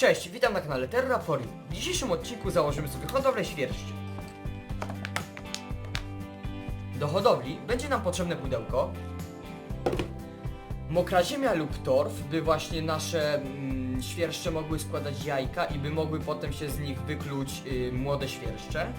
Cześć, witam na kanale Terraform. W dzisiejszym odcinku założymy sobie hodowlę świerszczy. Do hodowli będzie nam potrzebne pudełko, mokra ziemia lub torf, by właśnie nasze mm, świerszcze mogły składać jajka i by mogły potem się z nich wykluć y, młode świerszcze.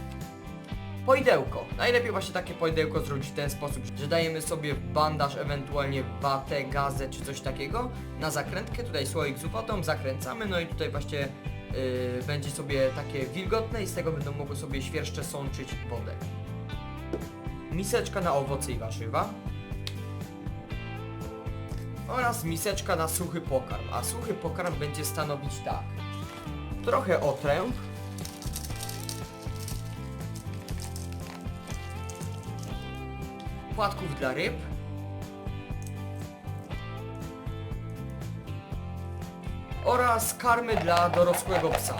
Poidełko. Najlepiej właśnie takie poidełko zrobić w ten sposób, że dajemy sobie bandaż, ewentualnie watę, gazę czy coś takiego na zakrętkę, tutaj słoik z wotą, zakręcamy, no i tutaj właśnie yy, będzie sobie takie wilgotne i z tego będą mogły sobie świerszcze sączyć wodę. Miseczka na owoce i warzywa. Oraz miseczka na suchy pokarm, a suchy pokarm będzie stanowić tak. Trochę otręb, płatków dla ryb. Oraz karmy dla dorosłego psa.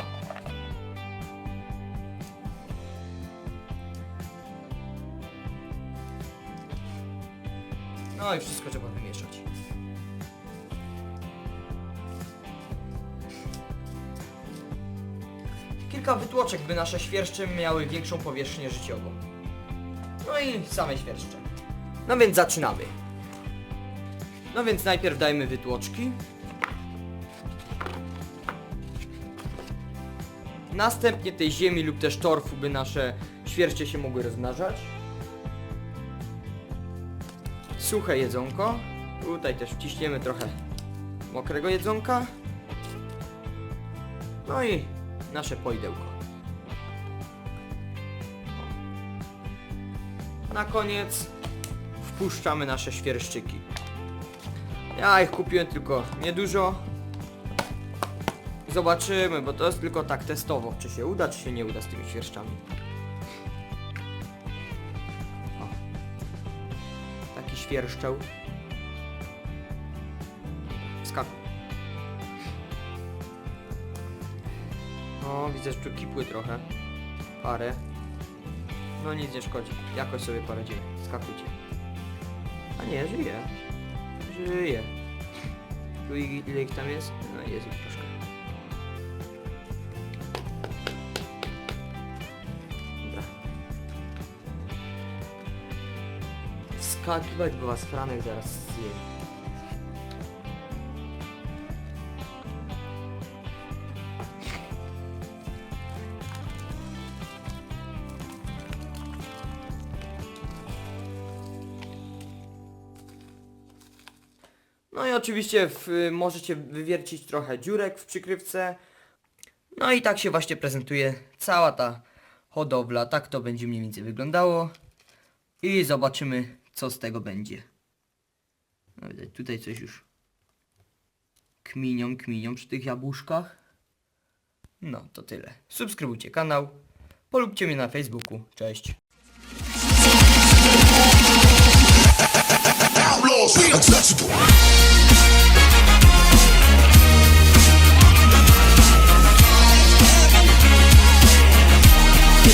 No i wszystko trzeba wymieszać. Kilka wytłoczek, by nasze świerszcze miały większą powierzchnię życiową. No i same świerszcze. No więc zaczynamy. No więc najpierw dajmy wytłoczki. Następnie tej ziemi lub też torfu, by nasze świercie się mogły rozmnażać. Suche jedzonko. Tutaj też wciśniemy trochę mokrego jedzonka. No i nasze poidełko. Na koniec wpuszczamy nasze świerszczyki. Ja ich kupiłem tylko niedużo. Zobaczymy, bo to jest tylko tak testowo, czy się uda, czy się nie uda z tymi świerszczami. O. Taki świerszczeł. Skakuj. O, widzę, że tu kipły trochę. Parę. No nic nie szkodzi. Jakoś sobie poradzimy. Skakujcie. A nie, żyje. Żyje. Tu i- ile ich tam jest? No jest ich troszkę. Dobra. Wskakiwać, bo was Franek zaraz zje. No i oczywiście w, możecie wywiercić trochę dziurek w przykrywce. No i tak się właśnie prezentuje cała ta hodowla. Tak to będzie mniej więcej wyglądało. I zobaczymy co z tego będzie. No widać, tutaj coś już kminią, kminią przy tych jabłuszkach. No to tyle. Subskrybujcie kanał. Polubcie mnie na Facebooku. Cześć. Untouchable.